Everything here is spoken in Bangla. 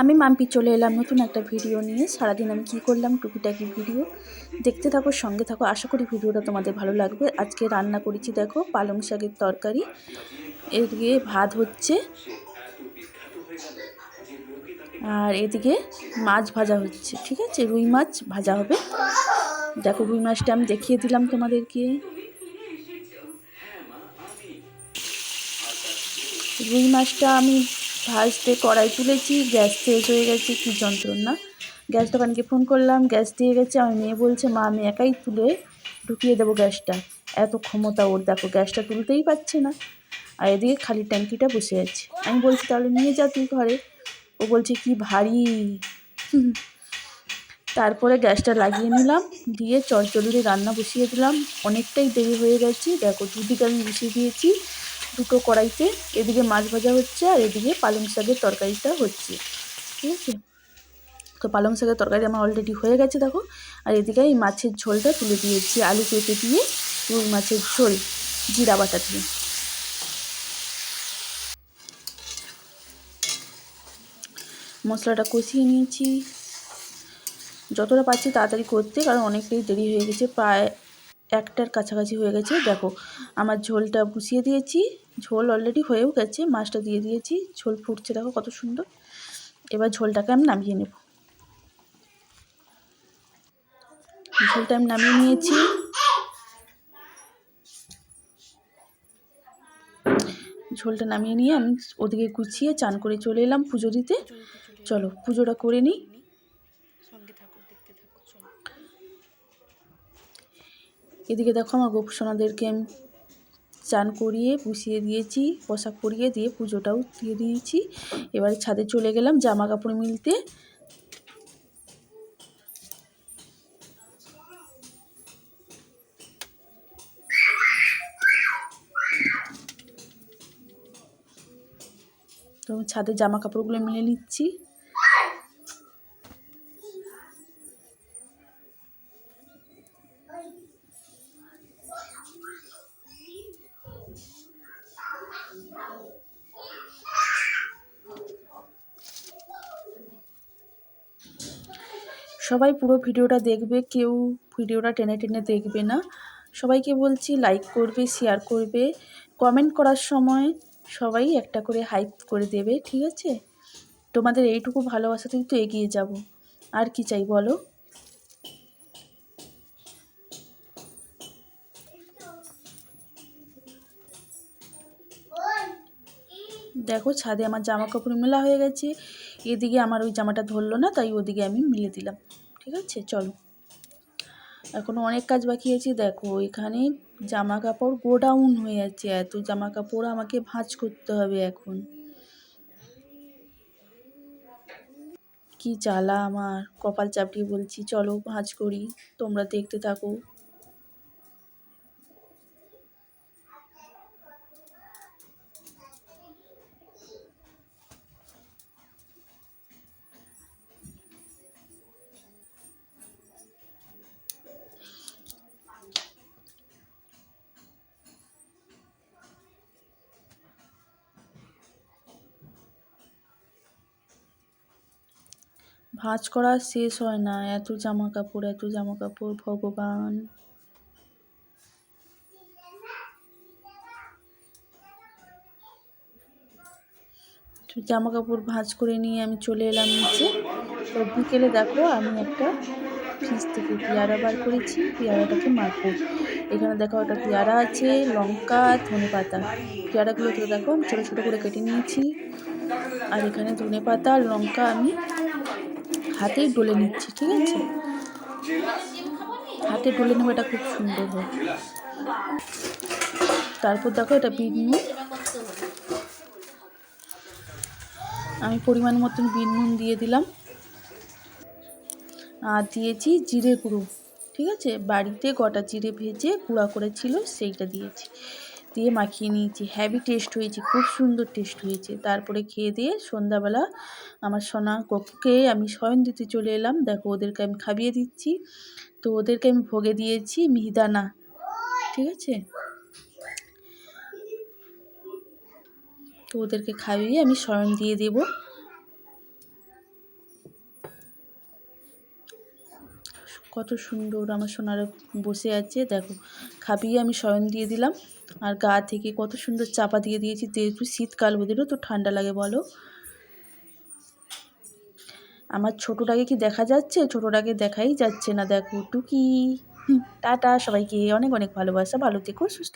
আমি মাম্পি চলে এলাম নতুন একটা ভিডিও নিয়ে। সারাদিন আমি কী করলাম টুকিটাকি ভিডিও। দেখতে থাকো, সঙ্গে থাকো। আশা করি ভিডিওটা তোমাদের ভালো লাগবে। আজকে রান্না করেছি দেখো, পালং শাকের তরকারি। এদিকে ভাত হচ্ছে। আর এদিকে মাছ ভাজা হচ্ছে, ঠিক আছে? রুই মাছ ভাজা হবে। দেখো, রুই মাছটা আমি দেখিয়ে দিলাম তোমাদেরকে। রুই মাছটা আমি ভাজতে কড়াই তুলেছি, গ্যাস শেষ হয়ে গেছে, কী যন্ত্রণা। গ্যাস দোকানকে ফোন করলাম, গ্যাস দিয়ে গেছে, আমার মেয়ে বলছে, মা, আমি একাই তুলে ঢুকিয়ে দেবো গ্যাসটা। এত ক্ষমতা ওর, দেখো, গ্যাসটা তুলতেই পারছে না। আর এদিকে খালি ট্যাঙ্কিটা বসে আছে। আমি বলছি, তাহলে নিয়ে যা তুই ঘরে। ও বলছে, কি ভারী। তারপরে গ্যাসটা লাগিয়ে নিলাম, দিয়ে চটচড়ুরি রান্না বসিয়ে দিলাম। অনেকটাই দেরি হয়ে গেছে, দেখো, দুদিকে আমি বসিয়ে দিয়েছি। দুটো কড়াইতে এদিকে মাছ ভাজা হচ্ছে আর এদিকে পালং শাকের তরকারিটা হচ্ছে। ঠিক আছে? তো পালং শাকের তরকারি আমার অলরেডি হয়ে গেছে, দেখো। আর এদিকে এই মাছের ঝোলটা তুলে দিয়েছি, আলু পেঁপে দিয়ে রুই মাছের ঝোল, জিরা বাটা দিয়ে। মশলাটা কষিয়ে নিয়েছি। যতটা পাচ্ছি তাড়াতাড়ি করতে, কারণ অনেকটাই দেরি হয়ে গেছে, প্রায় একটার কাছাকাছি হয়ে গেছে। দেখো, আমার ঝোলটা বসিয়ে দিয়েছি। ঝোল অলরেডি হয়েও গেছে, মাছটা দিয়ে দিয়েছি। ঝোল ফুটছে, দেখো কত সুন্দর। এবার ঝোলটাকে আমি নামিয়ে নেব। ঝোলটা আমি নামিয়ে নিয়েছি। ঝোলটা নামিয়ে নিয়ে আমি ওদিকে গুছিয়ে চান করে চলে এলাম পুজো দিতে। চলো, পুজোটা করে নিই সঙ্গে থাকো দেখতে থাকো চলো এদিকে দেখো আমার গোপসোনাদেরকে আমি চান করিয়ে পুষিয়ে দিয়েছি, পোশাক পরিয়ে দিয়ে পুজোটাও দিয়ে দিয়েছি। এবারে ছাদে চলে গেলাম জামা কাপড় মিলতে। তো ছাদে জামা কাপড়গুলো মিলে নিচ্ছি। সবাই পুরো ভিডিওটা দেখবে, কেউ ভিডিওটা টেনে টেনে দেখবে না। সবাইকে বলছি লাইক করবে শেয়ার করবে। কমেন্ট করার সময় সবাই একটা করে হাইপ করে দেবে, ঠিক আছে? তোমাদের এইটুকু ভালোবাসাতেই তো এগিয়ে যাব। আর কি চাই বলো? দেখো ছাদে আমার জামা কাপড় মেলা হয়ে গেছে। এদিকে আমার ওই জামাটা ধরলো না, তাই ওদিকে আমি মিলে দিলাম। ঠিক আছে? চলো। এখনও অনেক কাজ বাকি আছে। দেখো, এখানে জামা কাপড় গোডাউন হয়ে যাচ্ছে এত জামা কাপড় আমাকে ভাঁজ করতে হবে এখন। কি জ্বালা আমার। কপাল চাপড়িয়ে বলছি, চলো ভাঁজ করি। তোমরা দেখতে থাকো। ভাঁজ করা শেষ হয় না। এত জামা কাপড় এত জামা কাপড় ভগবান। জামা কাপড় ভাঁজ করে নিয়ে আমি চলে এলাম নিচে। তো বিকেলে দেখো আমি একটা ফ্রিজ থেকে পেয়ারা বার করেছি। পেয়ারাটাকে মাখবো। এখানে দেখো একটা পেয়ারা আছে, লঙ্কা ধনে পাতা পেয়ারাগুলো তো দেখো আমি ছোটো ছোটো করে কেটে নিয়েছি। আর এখানে ধনে পাতা লঙ্কা আমি হাতেই ডলে নিচ্ছি, ঠিক আছে? হাতে ডলে নেব, এটা খুব সুন্দর হয়। তারপর দেখো এটা বিট নুন আমি পরিমাণ মতন বিট নুন দিয়ে দিলাম। আর দিয়েছি জিরে গুঁড়ো, ঠিক আছে? বাড়িতে গোটা জিরে ভেজে গুঁড়া করেছিল, সেইটা দিয়েছি। দিয়ে মাখিয়ে নিয়েছি। হ্যাভি টেস্ট হয়েছে, খুব সুন্দর টেস্ট হয়েছে। তারপরে খেয়ে দিয়ে সন্ধ্যাবেলা আমার সোনা কপুকে আমি স্বয়ন দিতে চলে এলাম। দেখো, ওদেরকে আমি খাবিয়ে দিচ্ছি। তো ওদেরকে আমি ভোগে দিয়েছি মিহিদানা। ঠিক আছে? তো ওদেরকে খাইয়ে আমি শয়ন দিয়ে দেব। কত সুন্দর আমার সোনার বসে আছে। দেখো খাবিয়ে আমি স্বয়ন দিয়ে দিলাম। আর গা থেকে কত সুন্দর চাপা দিয়ে দিয়েছি, যেহেতু শীতকাল ওদেরও তো, ঠান্ডা লাগে বলো। আমার ছোটোটাকে কি দেখা যাচ্ছে? ছোটোটাকে দেখাই যাচ্ছে না, দেখো টুকি। টাটা সবাইকে, অনেক অনেক ভালোবাসা, ভালো থেকো, সুস্থ